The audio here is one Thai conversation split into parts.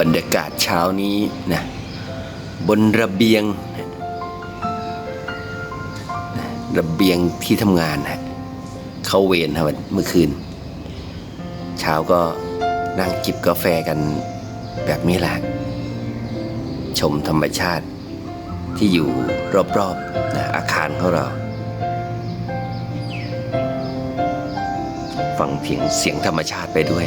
บรรยากาศเช้านี้นะบนระเบียง ระเบียงที่ทำงานฮะเข้าเวรครับเมื่อคืน เช้าก็นั่งจิบกาแฟกันแบบนี้แหละ ชมธรรมชาติที่อยู่รอบๆนะอาคารของเรา ฟังเพียงเสียงธรรมชาติไปด้วย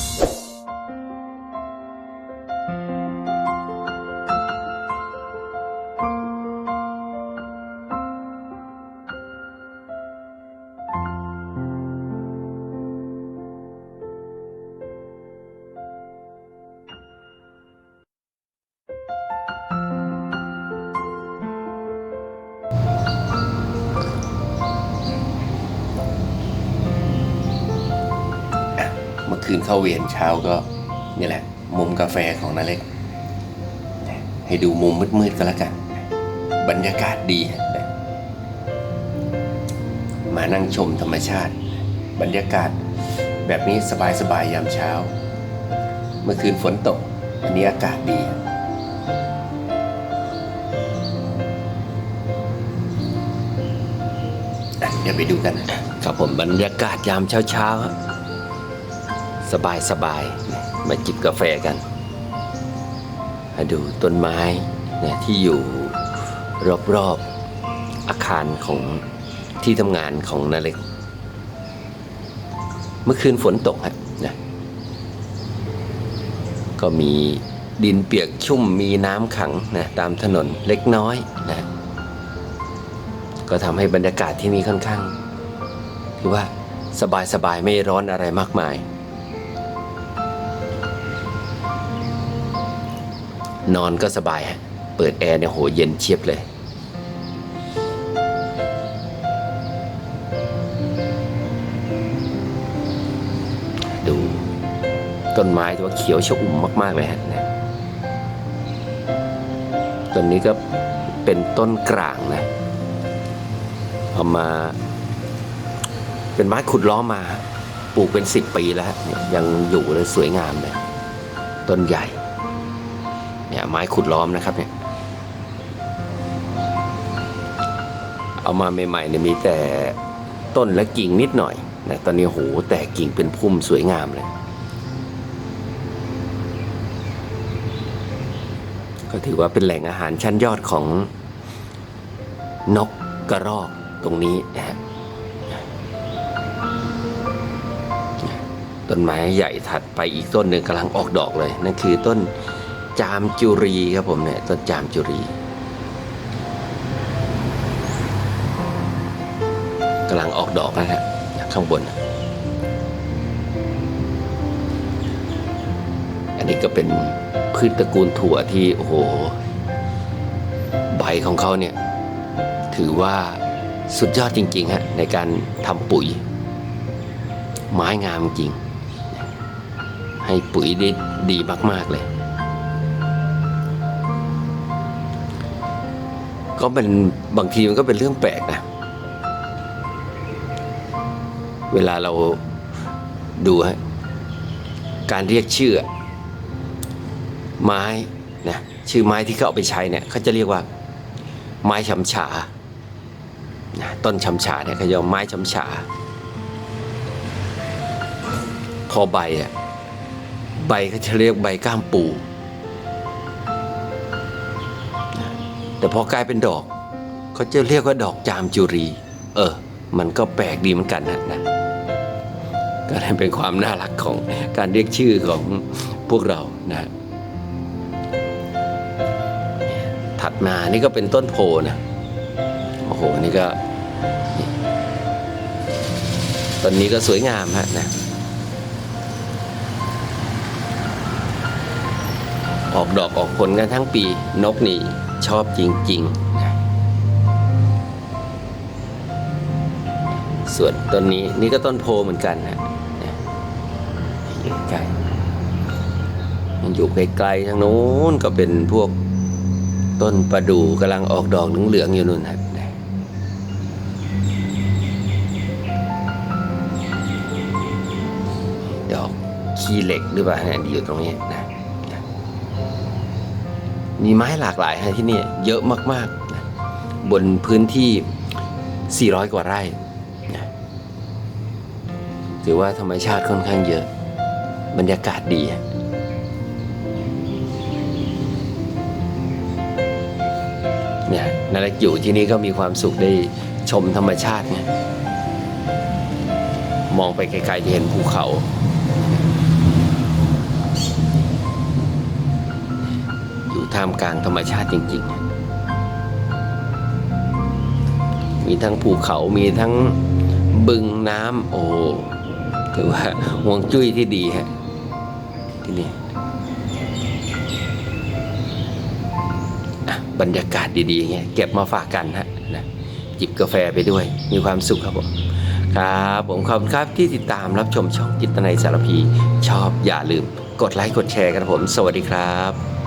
มื่อคืนเข้าเวรเช้าก็นี่แหละ มุมกาแฟของนาเล็ก ให้ดูมุมมืดๆก็แล้วกัน บรรยากาศดี มานั่งชมธรรมชาติ บรรยากาศแบบนี้สบายๆยามเช้า เมื่อคืนฝนตกวันนี้อากาศดีเดี๋ยวไปดูกัน ครับผมบรรยากาศยามเช้าๆ สบายสบายมาจิบกาแฟกันมาดูต้นไม้เนี่ยที่อยู่รอบๆอาคารของที่ทำงานของนาเล็ก เมื่อคืนฝนตกฮะนะก็มีดินเปียกชุ่มมีน้ำขังนะตามถนนเล็กน้อยนะก็ทำให้บรรยากาศที่นี่ค่อนข้าง คือว่าสบายๆไม่ร้อนอะไรมากมาย นอนก็สบายฮะ เปิดแอร์เนี่ยโหเย็นเชียบเลย ดูต้นไม้ที่ว่าเขียวชอุ่มมากๆเลยฮะต้นนี้ก็เป็นต้นกลางนะเอามา เป็นไม้ขุดล้อมา ปลูกเป็นสิบปีแล้ว ยังอยู่เลยสวยงามเลยต้นใหญ่ เนี่ยไม้ขุดล้อมนะครับเนี่ยเอามาใหม่ๆเนี่ยมีแต่ต้นและกิ่งนิดหน่อยนะตอนนี้โหแต่กิ่งเป็นพุ่มสวยงามเลย ก็ถือว่าเป็นแหล่งอาหารชั้นยอดของนกกระรอกตรงนี้นะฮะต้นไม้ใหญ่ถัดไปอีกต้นหนึ่งกำลังออกดอกเลย นั่นคือต้น จามจุรีครับผมเนี่ยต้นจามจุรีกำลังออกดอกนะฮะข้างบน อันนี้ก็เป็นพืชตระกูลถั่วที่โอ้โห ใบของเขาเนี่ย ถือว่าสุดยอดจริงๆฮะในการทำปุ๋ย ไม้งามจริง ให้ปุ๋ยได้ดีมาก ๆ เลย ก็เป็นบางทีมันก็เป็นเรื่องแปลกนะ เวลาเราดูฮะการเรียกชื่อ ไม้นะชื่อไม้ที่เขาเอาไปใช้เนี่ยเขาจะเรียกว่า ไม้ชำฉาต้นชำฉาเนี่ยเขาจะเอาไม้ชำฉาพอใบอะใบเขาจะเรียกใบก้ามปู แต่พอกลายเป็นดอกเขาจะเรียกว่าดอกจามจุรี เออ มันก็แปลกดีเหมือนกันนะนะก็เลยเป็นความน่ารักของการเรียกชื่อของพวกเรานะถัดมานี่ก็เป็นต้นโพนะโอ้โหนี่ก็ต้นนี้ก็สวยงามฮะนะ ออกดอกออกผลกันทั้งปีนกนี่ชอบจริงๆ ส่วนต้นนี้นี่ก็ต้นโพเหมือนกันนะอยู่ใกล้มันอยู่ไกลๆทางโน้นก็เป็นพวกต้นประดู่กำลังออกดอกเหลืองๆอยู่นู่นครับนะดอกขี้เหล็กหรือเปล่าฮะอยู่ตรงนี้นะ มีไม้หลากหลายฮะที่นี่เยอะมากๆนะบนพื้นที่ 400 กว่าไร่นะถือว่าธรรมชาติค่อนข้างเยอะ บรรยากาศดีเนี่ยนาเล็กอยู่ที่นี่ก็มีความสุขได้ชมธรรมชาติไงมองไปไกลๆจะเห็นภูเขา ท่ามกลางธรรมชาติจริง ๆ มีทั้งภูเขามีทั้งบึงน้ำโอ้ถือว่าห่วงจุ้ยที่ดีฮะที่นี่บรรยากาศดีๆอย่างเงี้ยเก็บมาฝากกันฮะนะจิบกาแฟไปด้วย มีความสุขครับผมครับผมขอบคุณครับที่ติดตามรับชมช่องจิตนายสารพี ชอบอย่าลืม กดไลค์กดแชร์กันผม สวัสดีครับ